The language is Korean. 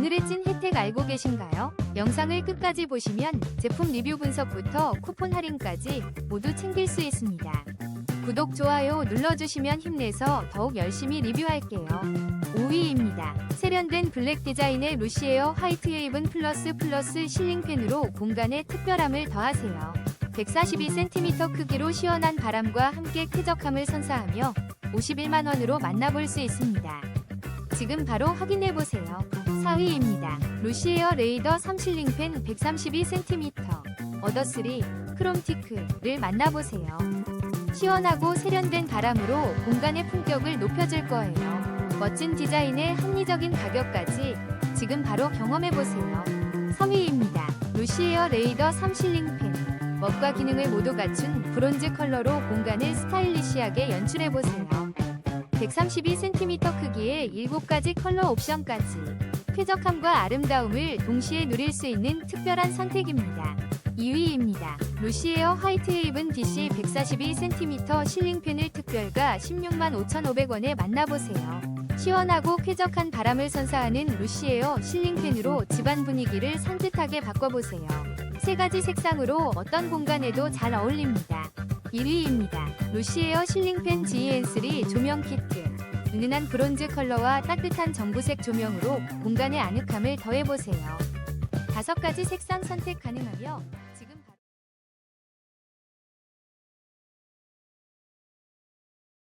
오늘의 찐 혜택 알고 계신가요? 영상을 끝까지 보시면 제품 리뷰 분석부터 쿠폰 할인까지 모두 챙길 수 있습니다. 구독, 좋아요 눌러주시면 힘내서 더욱 열심히 리뷰할게요. 5위입니다. 세련된 블랙 디자인의 루시에어 화이트 웨이븐 플러스 플러스 실링팬으로 공간에 특별함을 더하세요. 142cm 크기로 시원한 바람과 함께 쾌적함을 선사하며 51만원으로 만나볼 수 있습니다. 지금 바로 확인해보세요. 4위입니다. 루시에어 레이더 3실링팬 132cm 어더3 크롬티크를 만나보세요. 시원하고 세련된 바람으로 공간의 품격을 높여줄 거예요. 멋진 디자인에 합리적인 가격까지 지금 바로 경험해보세요. 3위입니다. 루시에어 레이더 3실링팬 멋과 기능을 모두 갖춘 브론즈 컬러로 공간을 스타일리시하게 연출해보세요. 132cm 크기의 7가지 컬러 옵션까지 쾌적함과 아름다움을 동시에 누릴 수 있는 특별한 선택입니다. 2위입니다. 루시에어 화이트 헤이븐 DC 142cm 실링팬을 특별가 16만 5,500원에 만나보세요. 시원하고 쾌적한 바람을 선사하는 루시에어 실링 팬으로 집안 분위기를 산뜻하게 바꿔보세요. 세 가지 색상으로 어떤 공간에도 잘 어울립니다. 1위입니다. 루시에어 실링팬 GN3 조명 키트. 은은한 브론즈 컬러와 따뜻한 전구색 조명으로 공간의 아늑함을 더해보세요. 다섯 가지 색상 선택 가능하며